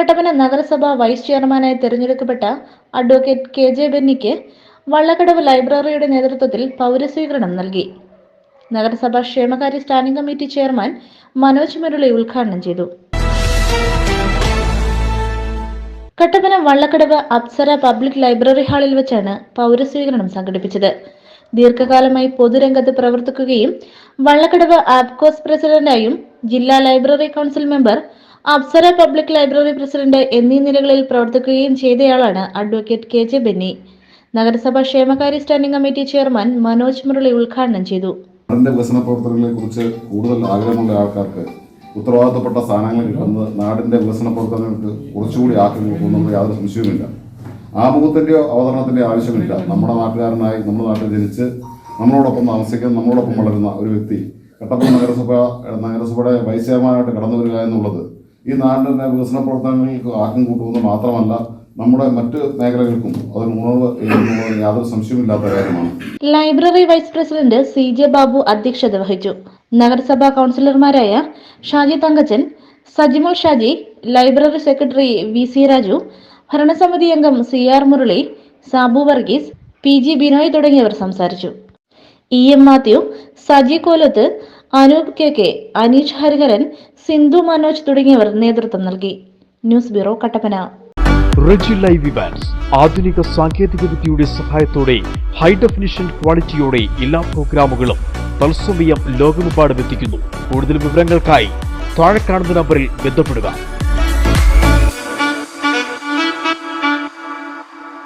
കട്ടപ്പന നഗരസഭ വൈസ് ചെയർമാനായി തെരഞ്ഞെടുക്കപ്പെട്ട അഡ്വക്കേറ്റ് കെ ജെ ബെന്നിക്ക് വള്ളക്കടവ് ലൈബ്രറിയുടെ നേതൃത്വത്തിൽ പൗരസ്വീകരണം നൽകി. നഗരസഭ ക്ഷേമകാര്യ standing committee chairman Manoj Murali ഉദ്ഘാടനം ചെയ്തു. കട്ടപ്പന വള്ളക്കടവ് അപ്സര പബ്ലിക് ലൈബ്രറി ഹാളിൽ വെച്ചാണ് പൗരസ്വീകരണം സംഘടിപ്പിച്ചത്. ദീർഘകാലമായി പൊതുരംഗത്ത് പ്രവർത്തിക്കുകയും വള്ളക്കടവ് ആപ്കോസ് പ്രസിഡന്റായും ജില്ലാ library council member Apsara public library president എന്നീ നിലകളിൽ പ്രവർത്തിക്കുകയും ചെയ്തയാളാണ് അഡ്വക്കേറ്റ് കെ ജെ ബെന്നി. നഗരസഭാ ക്ഷേമകാര്യ standing committee chairman Manoj Murali ഉദ്ഘാടനം ചെയ്തു. വികസന പ്രവർത്തനങ്ങളെ കുറിച്ച് കൂടുതൽ ആഗ്രഹമുള്ള ആൾക്കാർക്ക് ഉത്തരവാദിത്തപ്പെട്ട സ്ഥാനങ്ങൾ കിട്ടുന്നത് നാടിന്റെ വികസന പ്രവർത്തനങ്ങൾക്ക് കുറച്ചുകൂടി ആക്കി കൊടുക്കുമെന്നുള്ള യാതൊരു സംശയവുമില്ല. ആമുഖത്തിന്റെയോ അവതരണത്തിന്റെ ആവശ്യമില്ല. നമ്മുടെ നാട്ടുകാരനായി നമ്മുടെ നാട്ടിൽ ജനിച്ച് നമ്മളോടൊപ്പം താമസിക്കുന്ന നമ്മളോടൊപ്പം വളരുന്ന ഒരു വ്യക്തി. കട്ടപ്പന നഗരസഭ നഗരസഭയുടെ വൈസ് ചെയർമാനായിട്ട് കടന്നു വരിക എന്നുള്ളത് ഈ നാടിന്റെ വികസന പ്രവർത്തനങ്ങൾക്ക് ആക്കം കൂട്ടുമെന്ന് മാത്രമല്ല നമ്മുടെ മറ്റ് മേഖലകൾക്കും അതിന് ഉണർവ് യാതൊരു സംശയമില്ലാത്ത കാര്യമാണ്. Library vice president C J Babu അധ്യക്ഷത വഹിച്ചു. നഗരസഭാ കൗൺസിലർമാരായ Shaji Thankachan Sajimol Shaji library secretary V C Raju ഭരണസമിതി അംഗം C R Murali Sabu Varghese P G Binoy തുടങ്ങിയവർ സംസാരിച്ചു. E M Mathew Saji Kolath Anoop K K Aneesh Hariharan Sindhu Manoj തുടങ്ങിയവർ നേതൃത്വം നൽകി. News bureau Kattappana. Riji live events ആധുനിക സാങ്കേതിക വിദ്യയുടെ സഹായത്തോടെ ഹൈ ഡെഫിനിഷൻ ക്വാളിറ്റിയോടെ എല്ലാ പ്രോഗ്രാമുകളും തത്സമയം ലോകമെമ്പാടും എത്തിക്കുന്നു. കൂടുതൽ വിവരങ്ങൾക്കായി താഴെ കാണുന്ന നമ്പറിൽ ബന്ധപ്പെടുക.